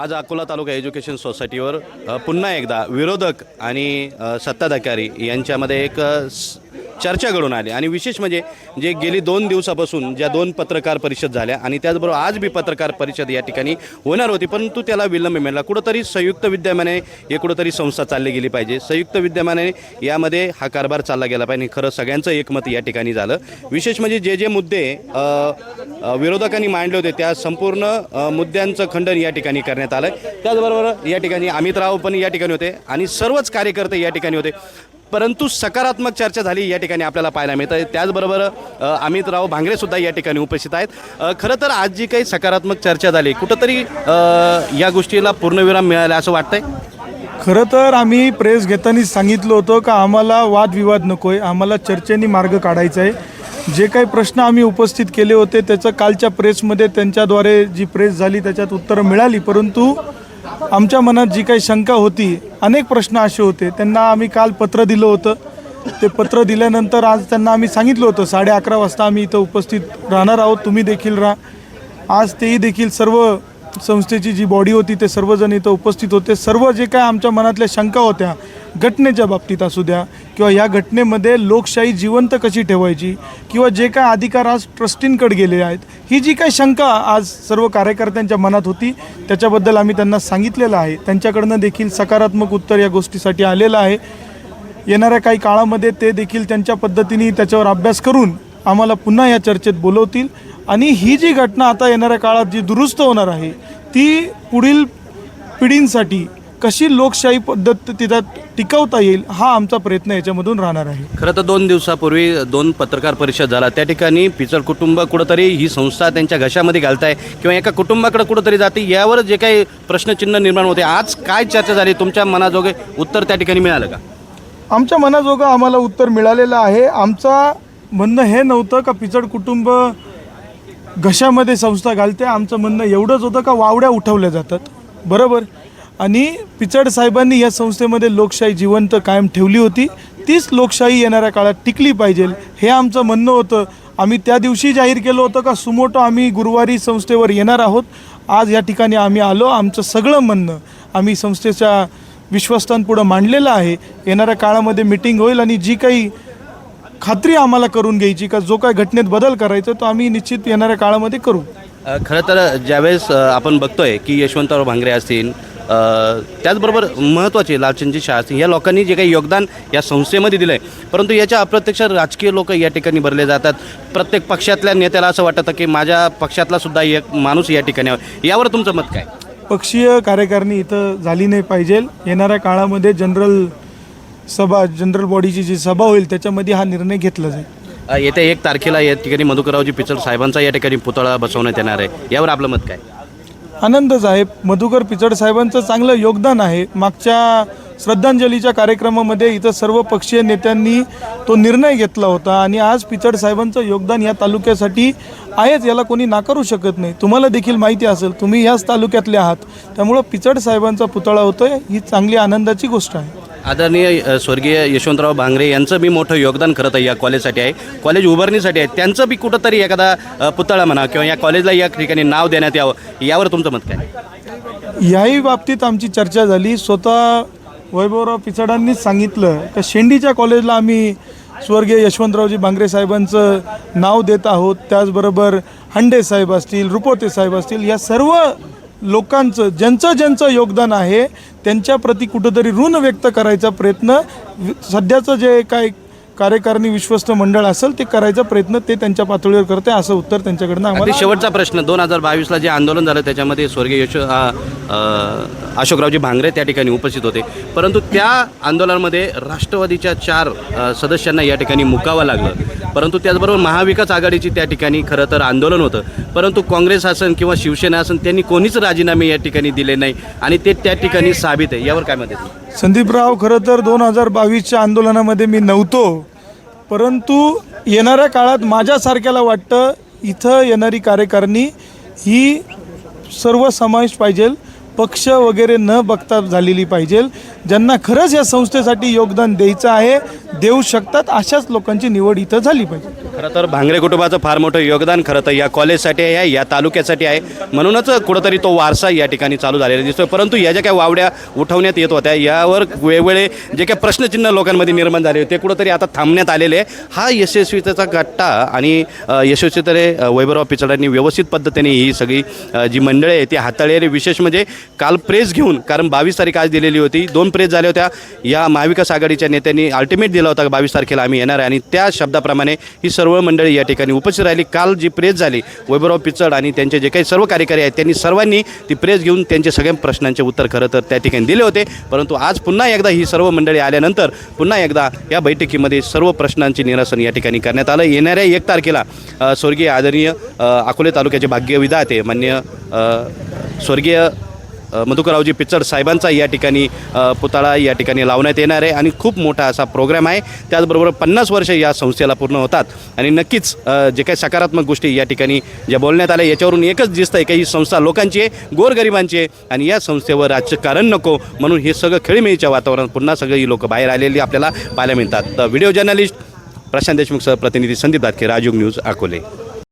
आज अकोला तालुका एज्युकेशन सोसायटीवर पुन्हा एकदा विरोधक आणि सत्ताधिकारी यांच्यामध्ये एक स- चर्चा घडून आली. आणि विशेष म्हणजे जे गेली दोन दिवसापासून ज्या दोन पत्रकार परिषद झाल्या आणि त्याचबरोबर आज बी पत्रकार परिषद या ठिकाणी होणार होती परंतु त्याला विलंब मिळाला. कुठंतरी संयुक्त विद्यमाने हे कुठंतरी संस्था चालली गेली पाहिजे. संयुक्त विद्यमाने यामध्ये हा कारभार चालला गेला पाहिजे खरं सगळ्यांचं एकमत या ठिकाणी झालं. विशेष म्हणजे जे जे मुद्दे विरोधकांनी मांडले होते त्या संपूर्ण मुद्द्यांचं खंडन या ठिकाणी करण्यात आलं त्याचबरोबर या ठिकाणी अमित राव पण या ठिकाणी होते आणि सर्वच कार्यकर्ते या ठिकाणी होते. परंतु सकारात्मक चर्चा झाली या ठिकाणी आपल्याला पाहायला मिळतं त्याचबरोबर अमितराव भांगरे सुद्धा या ठिकाणी उपस्थित आहेत. खरं तर आज जी काही सकारात्मक चर्चा झाली कुठंतरी या गोष्टीला पूर्णविराम मिळाला असं वाटतंय? खरं तर आम्ही प्रेस घेताना सांगितलं होतं का आम्हाला वादविवाद नको आहे आम्हाला चर्चेने मार्ग काढायचा आहे. जे काही प्रश्न आम्ही उपस्थित केले होते त्याचं कालच्या प्रेसमध्ये त्यांच्याद्वारे जी प्रेस झाली त्याच्यात उत्तरं मिळाली. परंतु आमच्या मनात जी काही शंका होती अनेक प्रश्न असे होते. त्यांना आम्ही काल पत्र दिलं होतं. ते पत्र दिल्यानंतर आज त्यांना आम्ही सांगितलं होतं साडे अकरा वाजता आम्ही इथं उपस्थित राहणार आहोत तुम्ही देखील राहा. आज तेही देखील सर्व संस्थेची जी बॉडी होती ते सर्वजण इथं उपस्थित होते. सर्व जे काय आमच्या मनातल्या शंका होत्या घटनेच्या बाबतीत असू द्या किंवा या घटनेमध्ये लोकशाही जिवंत कशी ठेवायची किंवा जे काय अधिकार आज ट्रस्टींकडे गेले आहेत ही जी काही शंका आज सर्व कार्यकर्त्यांच्या मनात होती त्याच्याबद्दल आम्ही त्यांना सांगितलेलं आहे. त्यांच्याकडनं देखील सकारात्मक उत्तर या गोष्टीसाठी आलेलं आहे. येणाऱ्या काही काळामध्ये ते देखील त्यांच्या पद्धतीने त्याच्यावर अभ्यास करून आम्हाला पुन्हा या चर्चेत बोलवतील. आणि ही जी घटना आता येणाऱ्या काळात जी दुरुस्त होणार आहे ती पुढील पिढींसाठी कशी लोकशाही पद्धत तिथं टिकवता येईल हा आमचा प्रयत्न याच्यामधून राहणार आहे. खरं तर दोन दिवसापूर्वी दोन पत्रकार परिषद झाला. त्या ठिकाणी पिचड कुटुंब कुठंतरी ही संस्था त्यांच्या घशामध्ये घालताय किंवा एका कुटुंबाकडे कुठंतरी जाते यावर जे काही प्रश्नचिन्ह निर्माण होते. आज काय चर्चा झाली? तुमच्या मनाजोगे उत्तर त्या ठिकाणी मिळालं का? आमच्या मनाजोगं आम्हाला उत्तर मिळालेलं आहे. आमचा म्हणणं हे नव्हतं का पिचड कुटुंब घशामध्ये संस्था घालते. आमचं म्हणणं एवढंच होतं का वावड्या उठवल्या जातात. बरोबर? आणि पिचड साहेबांनी या संस्थेमध्ये लोकशाही जिवंत कायम ठेवली होती. तीच लोकशाही येणाऱ्या काळात टिकली पाहिजे हे आमचं म्हणणं होतं. आम्ही त्या दिवशी जाहीर केलं होतं का सुमोटो आम्ही गुरुवारी संस्थेवर येणार आहोत. आज या ठिकाणी आम्ही आलो आमचं सगळं म्हणणं आम्ही संस्थेच्या विश्वस्तांपुढं मांडलेलं आहे. येणाऱ्या काळामध्ये मिटिंग होईल आणि जी काही खात्री आम्हाला करून घ्यायची का जो काय घटनेत बदल करायचा तो आम्ही निश्चित येणाऱ्या काळामध्ये करू. खरं तर ज्यावेळेस आपण बघतोय की यशवंतराव भांगरे असतील त्याचबरोबर महत्त्वाचे लालचंदजी शाह असतील या लोकांनी जे काही योगदान या संस्थेमध्ये दिलं आहे परंतु याच्या अप्रत्यक्ष राजकीय लोक या ठिकाणी भरले जातात. प्रत्येक पक्षातल्या नेत्याला असं वाटतं की माझ्या पक्षातला सुद्धा एक माणूस या ठिकाणी. यावर तुमचं मत काय? पक्षीय कार्यकारिणी इथं झाली नाही पाहिजे. येणाऱ्या काळामध्ये जनरल सभा जनरल बॉडीची जी सभा होईल त्याच्यामध्ये हा निर्णय घेतला जाईल. येत्या एक तारखेला या ठिकाणी मधुकररावजी पिचड साहेबांचा या ठिकाणी पुतळा बसवण्यात येणार आहे. यावर आपलं मत काय? आनंदच आहे मधुकर पिचड साहेबांचं चांगलं योगदान आहे. मागच्या श्रद्धांजलीच्या कार्यक्रमामध्ये इथं सर्व पक्षीय नेत्यांनी तो निर्णय घेतला होता आणि आज पिचड साहेबांचं योगदान या तालुक्यासाठी आहेच याला कोणी नाकारू शकत नाही. तुम्हाला देखील माहिती असेल तुम्ही ह्याच तालुक्यातले आहात. त्यामुळं पिचड साहेबांचा पुतळा होतोय ही चांगली आनंदाची गोष्ट आहे. आदरणीय अ, स्वर्गीय यशवंतराव भांगरे यांचं बी मोठं योगदान खरं तर या कॉलेजसाठी आहे. कॉलेज उभारणीसाठी आहे. त्यांचं बी कुठंतरी एखादा अ, पुतळा म्हणा किंवा या कॉलेजला या ठिकाणी नाव देण्यात यावं यावर तुमचं मत काय? याही बाबतीत आमची चर्चा झाली. स्वतः वैभवराव पिचडांनीच सांगितलं का शेंडीच्या कॉलेजला आम्ही स्वर्गीय यशवंतरावजी भांगरे साहेबांचं नाव देत आहोत. त्याचबरोबर हंडे साहेब असतील रुपोते साहेब असतील या सर्व लोकांचं ज्यांचं ज्यांचं योगदान आहे त्यांच्याप्रती कुठंतरी ऋण व्यक्त करायचा प्रयत्न सध्याचं जे काय कार्यकारिणी विश्वस्त मंडळ असेल ते करायचा प्रयत्न ते त्यांच्या पातळीवर करते असं उत्तर त्यांच्याकडनं आम्हाला शेवटचा प्रश्न दोन हजार बावीसला जे आंदोलन झालं त्याच्यामध्ये स्वर्गीय यश अशोकरावजी भांगरे त्या ठिकाणी उपस्थित होते. परंतु त्या आंदोलनामध्ये राष्ट्रवादीच्या चार सदस्यांना या ठिकाणी मुकावं लागलं. परंतु त्याचबरोबर महाविकास आघाडीची त्या ठिकाणी खरं तर आंदोलन होतं. परंतु काँग्रेस असन किंवा शिवसेना असन त्यांनी कोणीच राजीनामे या ठिकाणी दिले नाही आणि ते त्या ठिकाणी साबित आहे. यावर काय मत संदीपराव खरं तर दोन हजार बावीसच्या आंदोलनामध्ये मी नव्हतो. परंतु येणाऱ्या काळात माझ्यासारख्याला वाटतं इथं येणारी कार्यकारिणी ही सर्व समावेश पाहिजे पक्ष वगैरे न बघता झालेली पाहिजे. ज्यांना खरंच या संस्थेसाठी योगदान द्यायचं आहे देऊ शकतात अशाच लोकांची निवड इथं झाली पाहिजे. खरं तर भांगरे कुटुंबाचं फार मोठं योगदान खरं तर या कॉलेजसाठी आहे या तालुक्यासाठी आहे. म्हणूनच कुठंतरी तो वारसा या ठिकाणी चालू झालेला दिसतोय. परंतु या ज्या काही वावड्या उठवण्यात येत होत्या यावर वेगवेगळे जे काही प्रश्नचिन्ह लोकांमध्ये निर्माण झाले होते कुठंतरी आता थांबण्यात आलेले आहे. हा यशस्वीतेचा गट्टा आणि यशस्वीतरे वैभवराव पिचडांनी व्यवस्थित पद्धतीने ही सगळी जी मंडळी आहे ती हाताळलेली विशेष म्हणजे काल प्रेस घेऊन कारण बावीस तारीख आज दिलेली होती दोन प्रेस झाल्या होत्या. या महाविकास आघाडीच्या नेत्यांनी अल्टिमेट दिला होता बावीस तारखेला आम्ही येणार आहे आणि त्या शब्दाप्रमाणे ही सर्व मंडळी या ठिकाणी उपस्थित राहिली. काल जी प्रेस झाली वैभवराव पिचड आणि त्यांचे जे काही सर्व कार्यकारी आहेत त्यांनी सर्वांनी ती प्रेस घेऊन त्यांचे सगळ्या प्रश्नांचे उत्तर खरं तर त्या ठिकाणी दिले होते. परंतु आज पुन्हा एकदा ही सर्व मंडळी आल्यानंतर पुन्हा एकदा या बैठकीमध्ये सर्व प्रश्नांचे निरसन या ठिकाणी करण्यात आलं. येणाऱ्या एक तारखेला स्वर्गीय आदरणीय अकोले तालुक्याचे भाग्यविधाते मान्य स्वर्गीय मधुकररावजी पिचड साहेबांचा या ठिकाणी पुतळा या ठिकाणी लावण्यात येणार आहे आणि खूप मोठा असा प्रोग्राम आहे. त्याचबरोबर पन्नास वर्ष या संस्थेला पूर्ण होतात आणि नक्कीच जे काही सकारात्मक गोष्टी या ठिकाणी ज्या बोलण्यात आल्या याच्यावरून एकच दिसतं आहे की ही संस्था लोकांची आहे गोरगरिबांची आहे आणि या संस्थेवर राजकारण नको म्हणून हे सगळं खेळीमेळीच्या वातावरणात पुन्हा सगळी लोक बाहेर आलेली आपल्याला पाहायला मिळतात. तर व्हिडिओ जर्नलिस्ट प्रशांत देशमुख सह प्रतिनिधी संदीप दातके राजयोग न्यूज अकोले.